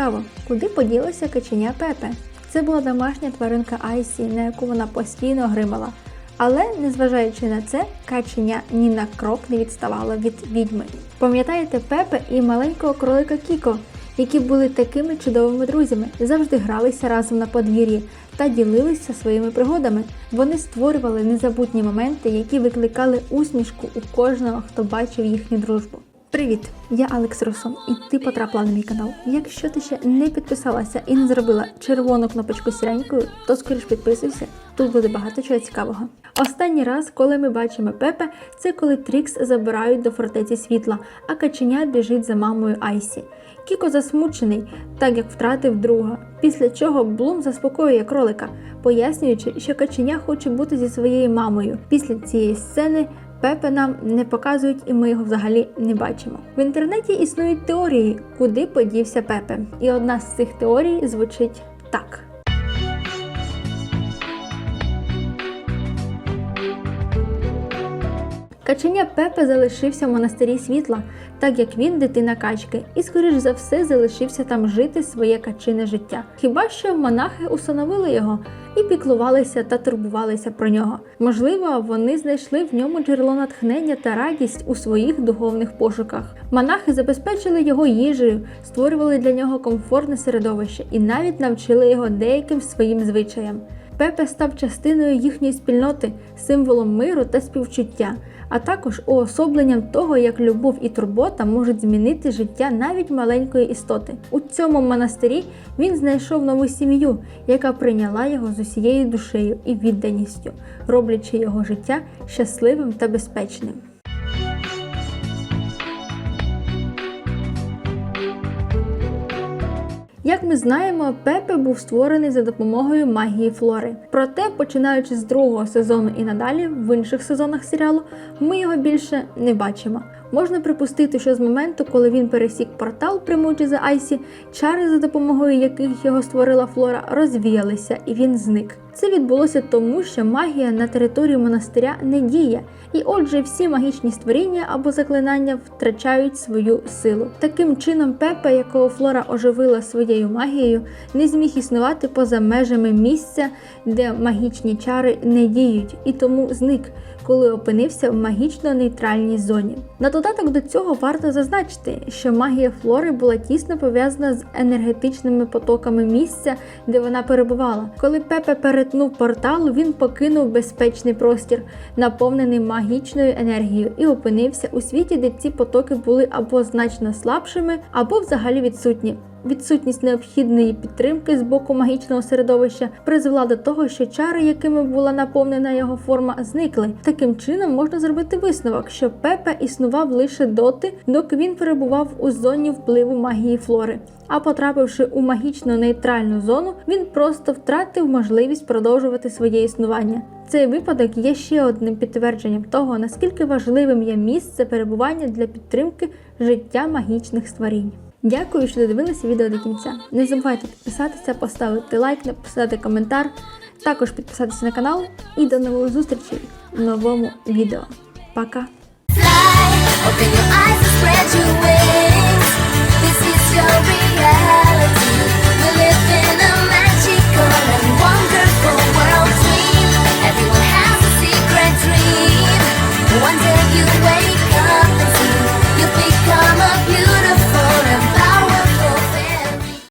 цікаво, куди поділося каченя Пепе? Це була домашня тваринка Айсі, на яку вона постійно гримала. Але, незважаючи на це, каченя ні на крок не відставало від відьми. Пам'ятаєте Пепе і маленького кролика Кіко, які були такими чудовими друзями, завжди гралися разом на подвір'ї та ділилися своїми пригодами. Вони створювали незабутні моменти, які викликали усмішку у кожного, хто бачив їхню дружбу. Привіт, я Алекс Русом, і ти потрапила на мій канал. Якщо ти ще не підписалася і не зробила червону кнопочку сіренькою, то скоріш підписуйся. Тут буде багато чого цікавого. Останній раз, коли ми бачимо Пепе, це коли Трікс забирають до фортеці світла, а каченя біжить за мамою Айсі. Кіко засмучений, так як втратив друга. Після чого Блум заспокоює кролика, пояснюючи, що каченя хоче бути зі своєю мамою. Після цієї сцени Пепе нам не показують і ми його взагалі не бачимо. В інтернеті існують теорії, куди подівся Пепе. І одна з цих теорій звучить так. Каченя Пепе залишився в монастирі світла, так як він дитина качки, і, скоріш за все, залишився там жити своє качине життя. Хіба що монахи усиновили його і піклувалися та турбувалися про нього. Можливо, вони знайшли в ньому джерело натхнення та радість у своїх духовних пошуках. Монахи забезпечили його їжею, створювали для нього комфортне середовище і навіть навчили його деяким своїм звичаям. Пепе став частиною їхньої спільноти, символом миру та співчуття, а також уособленням того, як любов і турбота можуть змінити життя навіть маленької істоти. У цьому монастирі він знайшов нову сім'ю, яка прийняла його з усією душею і відданістю, роблячи його життя щасливим та безпечним. Як ми знаємо, Пепе був створений за допомогою магії флори. Проте, починаючи з другого сезону і надалі, в інших сезонах серіалу, ми його більше не бачимо. Можна припустити, що з моменту, коли він пересік портал, прямуючи за Айсі, чари, за допомогою яких його створила флора, розвіялися і він зник. Це відбулося тому, що магія на території монастиря не діє, і отже, всі магічні створіння або заклинання втрачають свою силу. Таким чином, Пепе, якого флора оживила своєю магією, не зміг існувати поза межами місця, де магічні чари не діють, і тому зник, коли опинився в магічно нейтральній зоні. На додаток до цього варто зазначити, що магія флори була тісно пов'язана з енергетичними потоками місця, де вона перебувала. Коли Пепе перетнув портал, він покинув безпечний простір, наповнений магічною енергією, і опинився у світі, де ці потоки були або значно слабшими, або взагалі відсутні. Відсутність необхідної підтримки з боку магічного середовища призвела до того, що чари, якими була наповнена його форма, зникли. Таким чином можна зробити висновок, що Пепе існував лише доти, доки він перебував у зоні впливу магії флори. А потрапивши у магічно нейтральну зону, він просто втратив можливість продовжувати своє існування. Цей випадок є ще одним підтвердженням того, наскільки важливим є місце перебування для підтримки життя магічних створінь. Дякую, що додивилися відео до кінця. Не забувайте підписатися, поставити лайк, написати коментар, також підписатися на канал і до нових зустрічей в новому відео. Пока! Open your eyes and